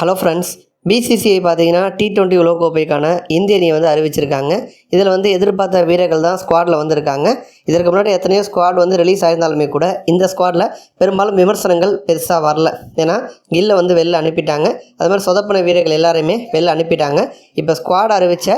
Hello friends BCCI பார்த்தீங்கன்னா T twenty உலகக்கோப்பைக்கான இந்திய அணியை வந்து அறிவிச்சிருக்காங்க. இதில் வந்து எதிர்பார்த்த வீரர்கள் தான் ஸ்குவாடில் வந்திருக்காங்க. இதற்கு முன்னாடி எத்தனையோ ஸ்குவாட் வந்து ரிலீஸ் ஆயிருந்தாலுமே கூட இந்த ஸ்குவாடில் பெரும்பாலும் விமர்சனங்கள் பெருசாக வரல. ஏன்னா கில்லை வந்து வெளில அனுப்பிட்டாங்க. அது மாதிரி சொதப்பின வீரர்கள் எல்லாரையுமே வெளில அனுப்பிட்டாங்க. இப்போ ஸ்குவாட் அறிவித்த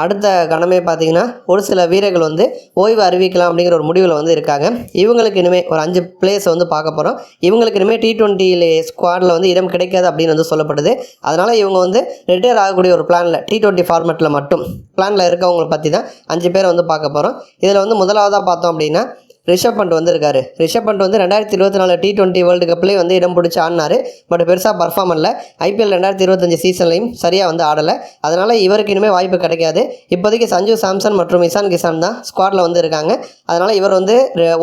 அடுத்த கணமே பார்த்தீங்கன்னா ஒரு சில வீரர்கள் வந்து ஓய்வு அறிவிக்கலாம் அப்படிங்கிற ஒரு முடிவில் வந்து இருக்காங்க. இவங்களுக்கு இனிமேல் ஒரு அஞ்சு பிளேயர்ஸை வந்து பார்க்க போகிறோம் இவங்களுக்கு இனிமேல் டி டுவெண்ட்டியில் ஸ்குவாடில் வந்து இடம் கிடைக்காது அப்படின்னு வந்து சொல்லப்படுது. அதனால் இவங்க வந்து ரிட்டையர் ஆகக்கூடிய ஒரு பிளானில் டி டுவெண்ட்டி ஃபார்மெட்டில் மட்டும். பிளானில் இருக்கவங்களை பற்றி தான் அஞ்சு பேரை வந்து பார்க்க போகிறோம் இதில் வந்து முதலாவதாக பார்த்தோம் அப்படின்னா ரிஷப் பண்ட் வந்திருக்காரு ரிஷப் பண்ட் வந்து ரெண்டாயிரத்தி இருபத்தி நாலு டி டுவெண்ட்டி வேர்ல்டு கப்லேயே வந்து இடம் பிடிச்சி ஆடினாரு. பட் பெருசாக பர்ஃபார்ம் பண்ணல ஐபிஎல் ரெண்டாயிரத்தி இருபத்தஞ்சு சீசன்லையும் சரியாக வந்து ஆடலை. அதனால் இவருக்கு இனிமேல் வாய்ப்பு கிடைக்காது. இப்போதைக்கு சஞ்சு சாம்சன் மற்றும் இசான் கிசான் தான் ஸ்குவாடில் வந்து இருக்காங்க. அதனால் இவர் வந்து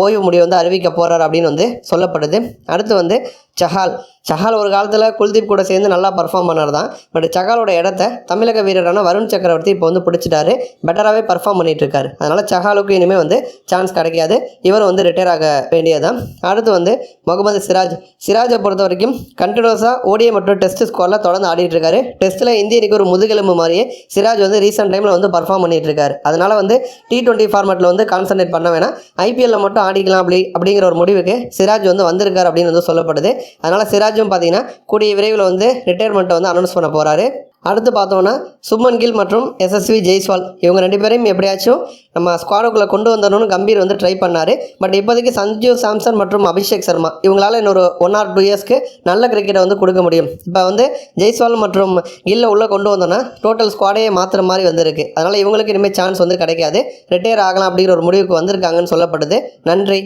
ஓய்வு முடிவு வந்து அறிவிக்க போகிறார் அப்படின்னு வந்து சொல்லப்படுது. அடுத்து வந்து சஹால். சஹால் ஒரு காலத்தில் குல்தீப் கூட சேர்ந்து நல்லா பர்ஃபார்ம் பண்ணார் தான் பட் சஹாலோட இடத்த தமிழக வீரரான வருண் சக்கரவர்த்தி இப்போ வந்து பிடிச்சிட்டாரு. பெட்டராகவே பர்ஃபார்ம் பண்ணிட்டு இருக்காரு அதனால் சஹாலுக்கு இனிமேல் வந்து சான்ஸ் கிடைக்காது. இவர் வந்து ரிட்டையர் ஆக வேண்டியதுதான். அடுத்து வந்து முகமது சிராஜ். சிராஜை பொறுத்த வரைக்கும் கண்டினியூஸாக ஓடிய மற்றும் டெஸ்ட் ஸ்கோரில் தொடர்ந்து ஆடிட்டு இருக்காரு டெஸ்ட்டில் இந்திய ஒரு முதுகெலும்பு மாதிரியே சிராஜ் வந்து ரீசெண்ட் டைமில் வந்து பர்ஃபார்ம் பண்ணிட்டு இருக்காரு அதனால் வந்து டி டுவெண்ட்டி ஃபார்மேட்டில் வந்து கான்சன்ட்ரேட் பண்ண வேணாம். ஐபிஎல்ல மட்டும் ஆடிக்கலாம் அப்படி அப்படிங்கிற ஒரு முடிவுக்கு சிராஜ் வந்து வந்திருக்காரு அப்படின்னு வந்து சொல்லப்படுது. அதனால் சிராஜும் பார்த்தீங்கன்னா கூடிய விரைவில் வந்து ரிட்டையர்மெண்ட்டை வந்து அனௌன்ஸ் பண்ண போகிறாரு அடுத்து பார்த்தோன்னா சுமன் கில் மற்றும் எஸ்எஸ்வி ஜெய்ஸ்வால் இவங்க ரெண்டு பேரையும் எப்படியாச்சும் நம்ம ஸ்குவாடுக்குள்ளே கொண்டு வந்துடணும்னு கம்பீர் வந்து ட்ரை பண்ணார். பட் இப்போதைக்கு சஞ்சு சாம்சன் மற்றும் அபிஷேக் சர்மா இவங்களால இன்னொரு ஒன் ஆர் டூ இயர்ஸ்க்கு நல்ல கிரிக்கெட்டை வந்து கொடுக்க முடியும். இப்போ வந்து ஜெய்ஸ்வால் மற்றும் கில்லை உள்ளே கொண்டு வந்தோன்னா டோட்டல் ஸ்குவாடையே மாற்றுற மாதிரி வந்திருக்கு. அதனால் இவங்களுக்கு இனிமேல் சான்ஸ் வந்து கிடைக்காது. ரிட்டையர் ஆகலாம் அப்படிங்கிற ஒரு முடிவுக்கு வந்திருக்காங்கன்னு சொல்லப்படுது. நன்றி.